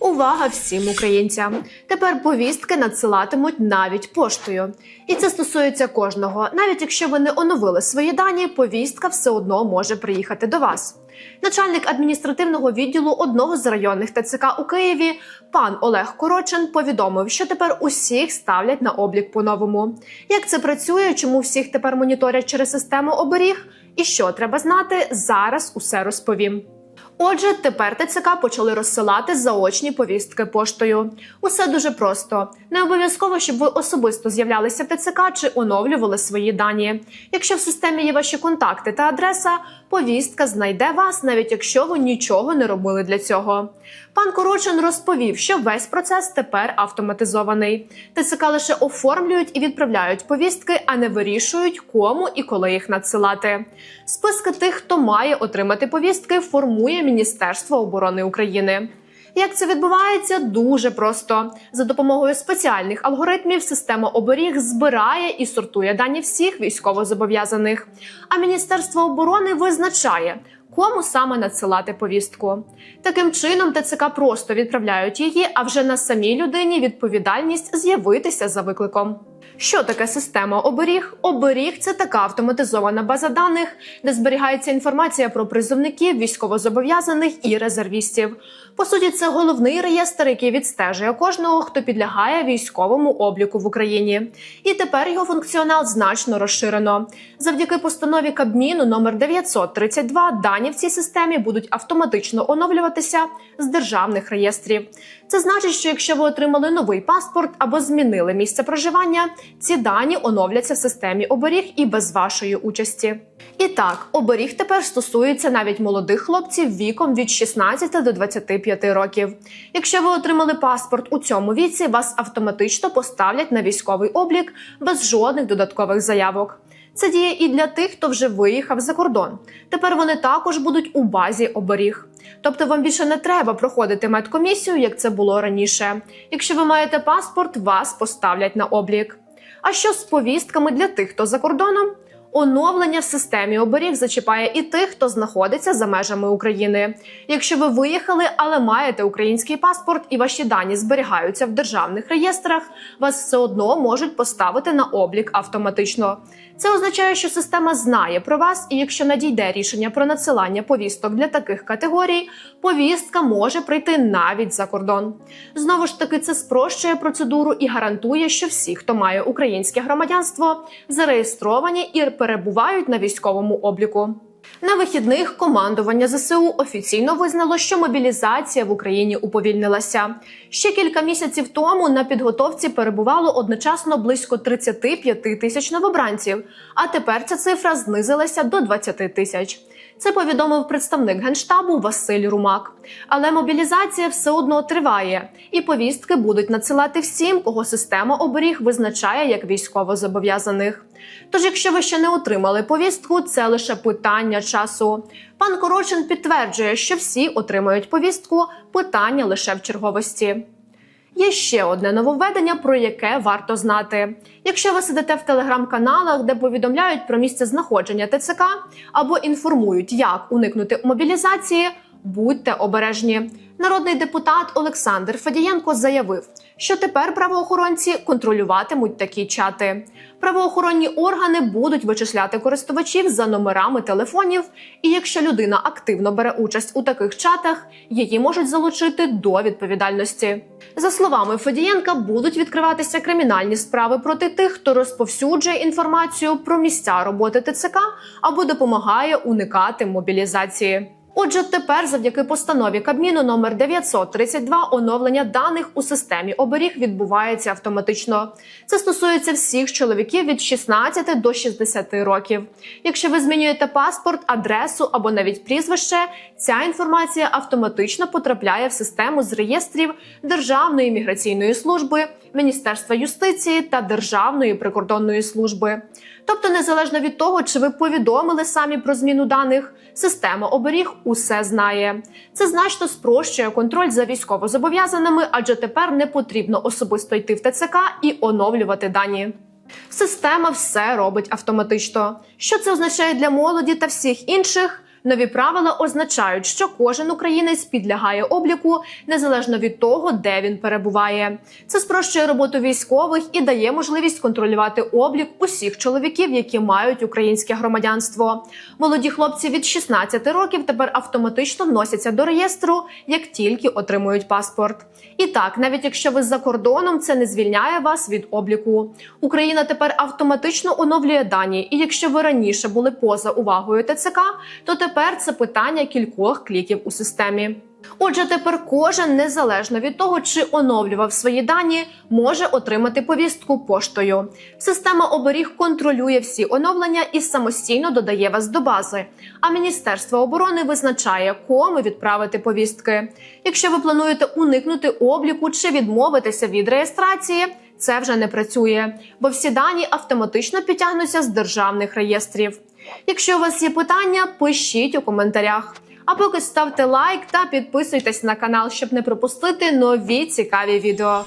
Увага всім українцям! Тепер повістки надсилатимуть навіть поштою, і це стосується кожного. Навіть якщо ви не оновили свої дані, повістка все одно може приїхати до вас. Начальник адміністративного відділу одного з районних ТЦК у Києві, пан Олег Корочин, повідомив, що тепер усіх ставлять на облік по-новому. Як це працює, чому всіх тепер моніторять через систему оберіг? І що треба знати, зараз усе розповім. Отже, тепер ТЦК почали розсилати заочні повістки поштою. Усе дуже просто. Не обов'язково, щоб ви особисто з'являлися в ТЦК чи оновлювали свої дані. Якщо в системі є ваші контакти та адреса, повістка знайде вас, навіть якщо ви нічого не робили для цього. Пан Корочин розповів, що весь процес тепер автоматизований. ТЦК лише оформлюють і відправляють повістки, а не вирішують, кому і коли їх надсилати. Списки тих, хто має отримати повістки, формує Міністерство оборони України. Як це відбувається? Дуже просто за допомогою спеціальних алгоритмів система оберіг збирає і сортує дані всіх військовозобов'язаних. А Міністерство оборони визначає, кому саме надсилати повістку. Таким чином, ТЦК просто відправляють її, а вже на самій людині відповідальність з'явитися за викликом. Що таке система оберіг? Оберіг це така автоматизована база даних, де зберігається інформація про призовників, військовозобов'язаних і резервістів. По суті, це головний реєстр, який відстежує кожного, хто підлягає військовому обліку в Україні. І тепер його функціонал значно розширено. Завдяки постанові Кабміну номер 932 дані в цій системі будуть автоматично оновлюватися з державних реєстрів. Це значить, що якщо ви отримали новий паспорт або змінили місце проживання, ці дані оновляться в системі оберіг і без вашої участі. І так, оберіг тепер стосується навіть молодих хлопців віком від 16 до 25 років. Якщо ви отримали паспорт у цьому віці, вас автоматично поставлять на військовий облік без жодних додаткових заявок. Це діє і для тих, хто вже виїхав за кордон. Тепер вони також будуть у базі оберіг. Тобто вам більше не треба проходити медкомісію, як це було раніше. Якщо ви маєте паспорт, вас поставлять на облік. А що з повістками для тих, хто за кордоном? Оновлення в системі оберіг зачіпає і тих, хто знаходиться за межами України. Якщо ви виїхали, але маєте український паспорт і ваші дані зберігаються в державних реєстрах, вас все одно можуть поставити на облік автоматично. Це означає, що система знає про вас, і якщо надійде рішення про надсилання повісток для таких категорій, повістка може прийти навіть за кордон. Знову ж таки, це спрощує процедуру і гарантує, що всі, хто має українське громадянство, зареєстровані і перебувають на військовому обліку. На вихідних командування ЗСУ офіційно визнало, що мобілізація в Україні уповільнилася. Ще кілька місяців тому на підготовці перебувало одночасно близько 35 тисяч новобранців, а тепер ця цифра знизилася до 20 тисяч. Це повідомив представник генштабу Василь Румак. Але мобілізація все одно триває, і повістки будуть надсилати всім, кого система оберіг визначає як військовозобов'язаних. Тож, якщо ви ще не отримали повістку, це лише питання часу. Пан Корочин підтверджує, що всі отримають повістку, питання лише в черговості. Є ще одне нововведення, про яке варто знати. Якщо ви сидите в телеграм-каналах, де повідомляють про місце знаходження ТЦК або інформують, як уникнути мобілізації, будьте обережні. Народний депутат Олександр Федієнко заявив, що тепер правоохоронці контролюватимуть такі чати. Правоохоронні органи будуть вичисляти користувачів за номерами телефонів, і якщо людина активно бере участь у таких чатах, її можуть залучити до відповідальності. За словами Федієнка, будуть відкриватися кримінальні справи проти тих, хто розповсюджує інформацію про місця роботи ТЦК або допомагає уникати мобілізації. Отже, тепер, завдяки постанові Кабміну номер 932, оновлення даних у системі оберіг відбувається автоматично. Це стосується всіх чоловіків від 16 до 60 років. Якщо ви змінюєте паспорт, адресу або навіть прізвище, ця інформація автоматично потрапляє в систему з реєстрів Державної міграційної служби, Міністерства юстиції та Державної прикордонної служби. Тобто, незалежно від того, чи ви повідомили самі про зміну даних, система оберіг усе знає. Це значно спрощує контроль за військовозобов'язаними, адже тепер не потрібно особисто йти в ТЦК і оновлювати дані. Система все робить автоматично. Що це означає для молоді та всіх інших? Нові правила означають, що кожен українець підлягає обліку незалежно від того, де він перебуває. Це спрощує роботу військових і дає можливість контролювати облік усіх чоловіків, які мають українське громадянство. Молоді хлопці від 16 років тепер автоматично вносяться до реєстру, як тільки отримують паспорт. І так, навіть якщо ви за кордоном, це не звільняє вас від обліку. Україна тепер автоматично оновлює дані, і якщо ви раніше були поза увагою ТЦК, то тепер це питання кількох кліків у системі. Отже, тепер кожен, незалежно від того, чи оновлював свої дані, може отримати повістку поштою. Система оберіг контролює всі оновлення і самостійно додає вас до бази. А Міністерство оборони визначає, кому відправити повістки. Якщо ви плануєте уникнути обліку чи відмовитися від реєстрації, це вже не працює, бо всі дані автоматично підтягнуться з державних реєстрів. Якщо у вас є питання, пишіть у коментарях. А поки ставте лайк та підписуйтесь на канал, щоб не пропустити нові цікаві відео.